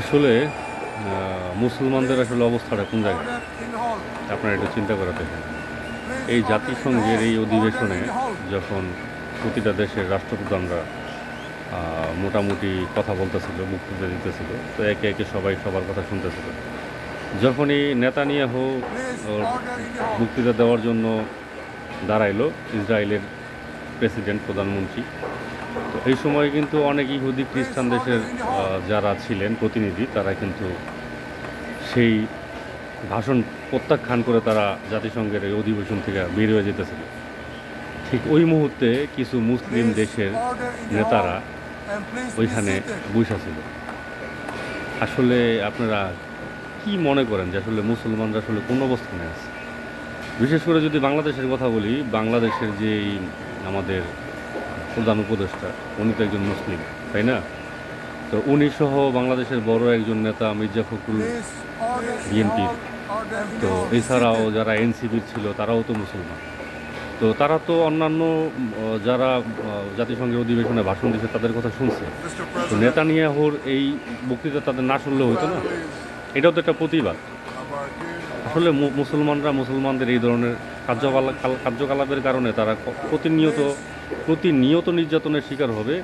আসলে মুসলমানদের আসলে অবস্থাটা কোন জায়গায়? আপনারা একটু চিন্তা করে দেখেন। এই জাতিসংঘের এই অধিবেশনে যখন প্রতিটা দেশের রাষ্ট্রপ্রধানরা মোটামুটি কথা বলতেছিল বক্তৃতা দিতেছিল, তো একে একে সবাই সবার কথা শুনতেছিল। নেতা নিয়ে হোক বক্তৃতা দেওয়ার জন্য দাঁড়াইলো, ইসরায়েলের প্রেসিডেন্ট, প্রধানমন্ত্রী তো এই সময় কিন্তু অনেক ইহুদি খ্রিস্টান দেশের যারা ছিলেন প্রতিনিধি তারা কিন্তু সেই ভাষণ প্রত্যাখ্যান করে তারা জাতিসংঘের এই অধিবেশন থেকে বের হয়ে যেতেছিল ঠিক ওই মুহূর্তে কিছু মুসলিম দেশের নেতারা ওইখানে বৈশা ছিল। আসলে আপনারা কি মনে করেন যে আসলে মুসলমানরা আসলে কোন অবস্থানে আছে? বিশেষ করে যদি বাংলাদেশের কথা বলি বাংলাদেশের যে আমাদের প্রধান উপদেষ্টা, উনি তো একজন মুসলিম, তাই না? তো উনি সহ বাংলাদেশের বড় একজন নেতা মির্জা ফখরুল বিএনপির। তো এছাড়াও যারা এনসিপির ছিল, তারাও তো মুসলমান। তো তারা তো অন্যান্য যারা জাতিসংঘের অধিবেশনে ভাষণ দিচ্ছে তাদের কথা শুনছে। তো নেতানিয়াহুর এই বক্তৃতা তাদের না শুনলেও হতো না। এটাও তো একটা প্রতিবাদ। আসলে মুসলমানরা মুসলমানদের এই ধরনের কার্যকলাপ কার্যকলাপের কারণে তারা প্রতিনিয়ত প্রতিনিয়ত নির্যাতনের শিকার হবে।